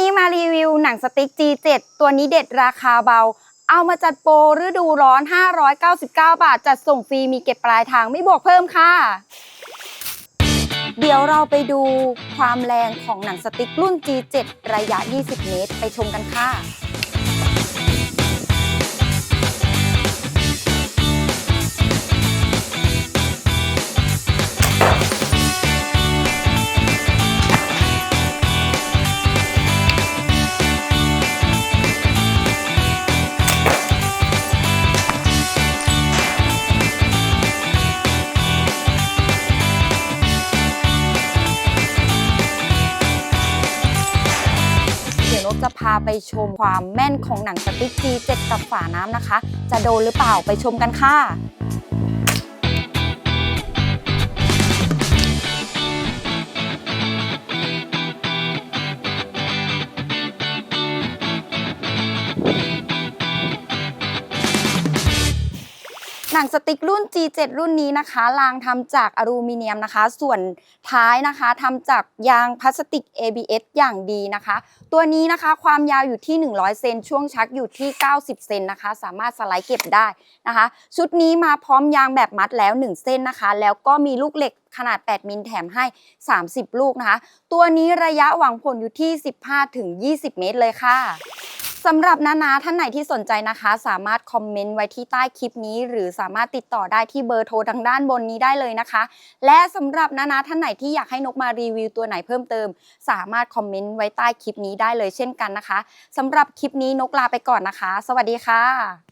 นี้มารีวิวหนังสติ๊ก G7 ตัวนี้เด็ดราคาเบา เอามาจัดโปรฤดูร้อน 599 บาท จัดส่งฟรีมีเก็บปลายทางไม่บวกเพิ่มค่ะ เดี๋ยวเราไปดูความแรงของหนังสติ๊กรุ่น G7 ระยะ 20 เมตร ไปชมกันค่ะ จะพาไปชมความแม่นของหนังสติ๊ก G7 กับฝาน้ำนะคะ จะโดนหรือเปล่าไปชมกันค่ะ หนังสติ๊กรุ่น G7 รุ่นนี้นะคะ รางทำจากอลูมิเนียมนะคะ ส่วนท้ายนะคะทำจากยางพลาสติก ABS อย่างดีนะคะ ตัวนี้นะคะความยาวอยู่ที่ 100 เซนช่วงชักอยู่ที่ 90 เซนนะคะ สามารถสไลด์เก็บได้นะคะ ชุดนี้มาพร้อมยางแบบมัดแล้ว 1 เส้นนะคะ แล้วก็มีลูกเหล็กขนาด 8 มิลแถมให้ 30 ลูกนะคะ ตัวนี้ระยะหวังผลอยู่ที่ 15-20 เมตรเลยค่ะ สำหรับนานาท่านไหนที่สนใจนะคะ สามารถคอมเมนต์ไว้ที่ใต้คลิปนี้ หรือสามารถติดต่อได้ที่เบอร์โทรทางด้านบนนี้ได้เลยนะคะ และสำหรับนานาท่านไหนที่อยากให้นกมารีวิวตัวไหนเพิ่มเติม สามารถคอมเมนต์ไว้ใต้คลิปนี้ได้เลยเช่นกันนะคะสำหรับคลิปนี้นกลาไปก่อนนะคะ สวัสดีค่ะ